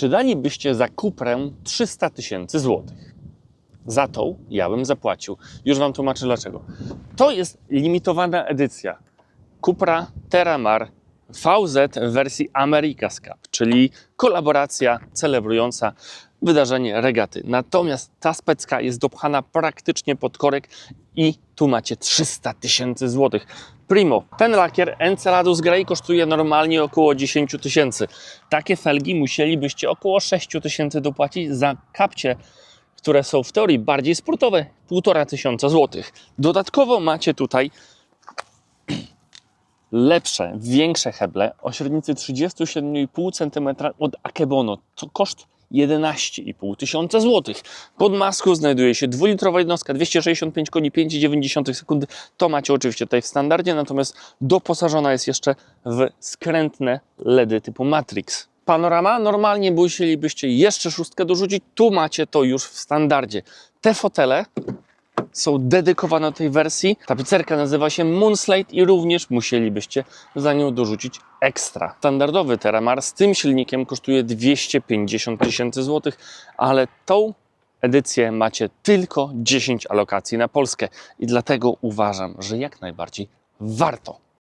Czy dalibyście za Kuprę 300 tysięcy złotych? Za tą ja bym zapłacił. Już Wam tłumaczę dlaczego. To jest limitowana edycja. Cupra Terramar VZ w wersji America's Cup, czyli kolaboracja celebrująca wydarzenie regaty. Natomiast ta specka jest dopchana praktycznie pod korek i tu macie 300 tysięcy złotych. Primo, ten lakier Enceladus Grey kosztuje normalnie około 10 tysięcy. Takie felgi musielibyście około 6 tysięcy dopłacić za kapcie które są w teorii bardziej sportowe, 1,5 tysiąca złotych. Dodatkowo macie tutaj lepsze, większe heble o średnicy 37,5 cm od Akebono. To koszt 11,5 tysiąca złotych. Pod maską znajduje się dwulitrowa jednostka, 265 koni, 5,9 sekundy. To macie oczywiście tutaj w standardzie, natomiast doposażona jest jeszcze w skrętne LEDy typu Matrix. Panorama, normalnie musielibyście jeszcze szóstkę dorzucić, tu macie to już w standardzie. Te fotele są dedykowane tej wersji. Tapicerka nazywa się Moonslate i również musielibyście za nią dorzucić ekstra. Standardowy Terramar z tym silnikiem kosztuje 250 tysięcy złotych, ale tą edycję macie tylko 10 alokacji na Polskę i dlatego uważam, że jak najbardziej warto.